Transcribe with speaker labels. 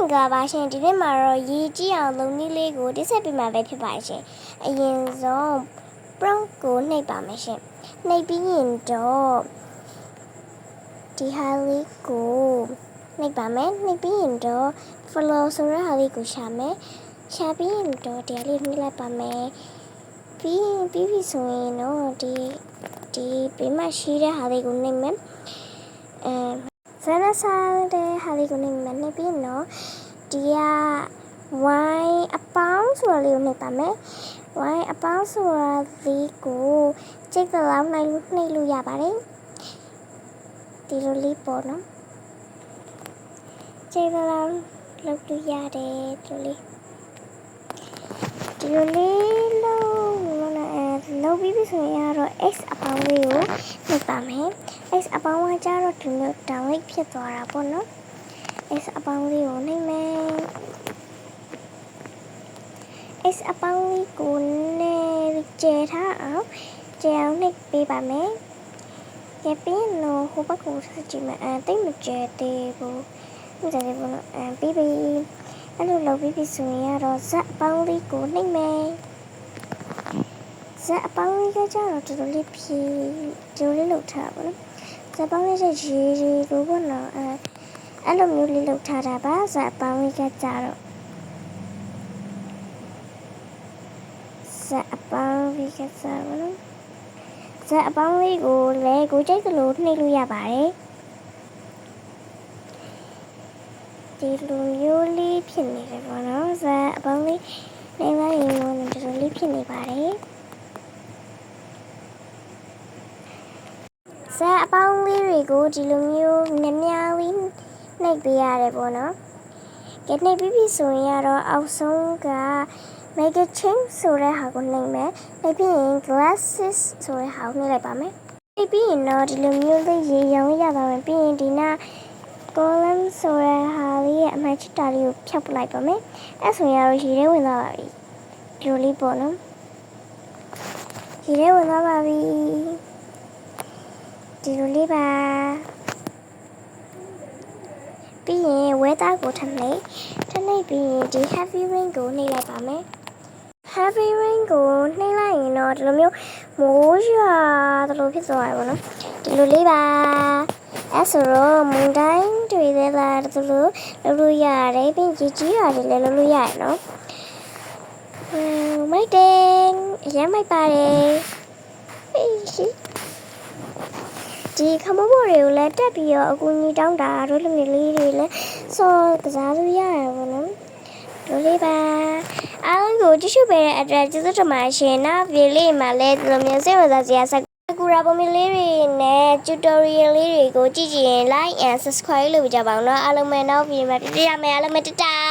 Speaker 1: င်္ဂလာပါရှင်ဒီနေ့မှာတော့ရေကြီးအောင်လုံနည်းလေးကိုတိဆက်ပြမှာပဲဖြစ်ပါတယ်ရှင်အရင်ဆုံး prompt ကိုနှိပ်ပါမယ်ရှင်နှိပ်ပြီးရင်တော့ဒီဟာလေးကိုနှိပ်ပါမယ်နှိပ်ပြီးရင်တော့ follow ဆိုတဲ့ဟာလေးကိုရှာမယ်ရှာပြီးရင်တော့ဒီဟာလေးနှိပ်လိုက်ပါမယ်ပြီးရင်ပြီးပြီဆိုရင်တော့ဒီဒီဘေးမှာရှိတဲ့ဟာလေးကိုနှိပ်မယ်အဲ ဆန္ဒစားတဲ့ဟာလေးကိုနေမနေပြီးတော့ဒီကဝိုင်းအပေါင်းဆိုတာလေးကိုနှိပ်ပါမယ်ဝိုင်းအပေါင်းဆိုတာလေးကိုကြိတ်တဲ့လောက်နှိပ်လို့နှိပ်လို့ရပါတယ်ဒီလိုလေးပေါ့နော်ကြိတ်တဲ့လောက်လုပ်လို့ရတယ်ဒီလိုလေးဒီလိုလေးလုံးအဲလုပ်ပြီးပြီဆိုရင်ကတော့ x အပေါင်းလေးကိုနှိပ်ပါမယ် x အပေါင်းကကြတော့ဒီလို download ဖြစ်သွားတာပေါ့နော် x အပေါင်းလေးကိုနှိမ့်မယ် x အပေါင်းလေးကိုနဲ့ကျဲထားအောင်ကျဲအောင်နှိပ်ပေးပါမယ်ကျဲပြီးတော့ဟိုဘက်ကိုဆက်ကြည့်မယ်အဲတိတ်မကျဲသေးဘူးမကျဲသေးဘူးနော်အဲပြီးပြီအဲ့လိုလုပ်ပြီးပြီဆိုရင်ကတော့ဇက်အပေါင်းလေးကိုနှိမ့်မယ်ဇက်အပေါင်းလေးကကြတော့ဒီလိုလေးဖြီးဒီလိုလေးလုပ်ထားပါနော် ဇက်ပေါင်းလေးရဲ့ရေရေကိုပေါ့နော်အဲအဲ့လိုမျိုးလေးလုပ်ထားတာပါဇက်ပေါင်းလေးကကြတော့ဇက်အပေါင်းလေးကကြတော့နော်ဇက်အပေါင်းလေးကိုလည်းကိုကြိုက်သလိုနှိပ်လို့ရပါတယ်ဒီလိုမျိုးလေးဖြစ်နေတယ်ပေါ့နော်ဇက်အပေါင်းလေးနှိပ်လိုက်ရင်တော့ဒီလိုလေးဖြစ်နေပါတယ် ဇက်အပေါင်းလေးတွေကိုဒီလိုမျိုးနည်းများလေးနှိပ်ပေးရတယ်ပေါ့နော်။ကဲနှိပ်ပြီးပြီဆိုရင်ကတော့အောက်ဆုံးက mega change ဆိုတဲ့ဟာကိုနှိပ်မယ်။နှိပ်ပြီးရင် glasses ဆိုတဲ့ဟာကိုနှိပ်လိုက်ပါမယ်။နှိပ်ပြီးရင်တော့ဒီလိုမျိုးလေးရေရောင်ရသွားမယ်။ပြီးရင်ဒီနာ column ဆိုတဲ့ဟာလေးရဲ့အမှန်ချစ်တာလေးကိုဖြတ်ပလိုက်ပါမယ်။အဲ့ဆိုရင်တော့ရေထဲဝင်သွားပါပြီ။ဒီလိုလေးပေါ့နော်။ရေထဲဝင်သွားပါပြီ။ ဒီလိုလေးပါပြီးရင် weather ကိုထပ်လိုက်ထပ်လိုက်ပြီးရင်ဒီ heavy rain ကိုနှိပ်လိုက်ပါမယ် heavy rain ကိုနှိပ်လိုက်ရင်တော့ဒီလိုမျိုးမိုးရွာတလို့ဖြစ်သွားရပါတော့ဒီလိုလေးပါအဲဆိုတော့မုန်တိုင်းတွေလည်းလာတလို့လုပ်လို့ရတယ်ပြီးကြီးကြီးရတယ်လည်းလုပ်လို့ရတယ်နော်ဟိုမိုက်တယ်အရင်မိုက်ပါတယ်ဟေးရှိ ဒီခမဘော်တွေကိုလည်းတက်ပြီးတော့အကူကြီးတောင်းတာတို့လူမျိုးလေးတွေလည်းစောကစားလို့ရရပါတော့တို့လေးပါအားလုံးကိုကြည့်ရှုပေးတဲ့အတွက်ကျေးဇူးတင်ပါတယ်ရှင်နောက်ဗီဒီယိုလေးမှာလည်းဒီလိုမျိုးစိတ်ဝင်စားစရာဆက်ကူရာပုံမြင်လေးတွေနဲ့ tutorial လေးတွေကိုကြည့်ကြည့်ရင် like and subscribe လုပ်ကြပါအောင်နော်အားလုံးပဲနောက်ဗီဒီယိုမှာတွေ့ရမယ်အားလုံးပဲတတား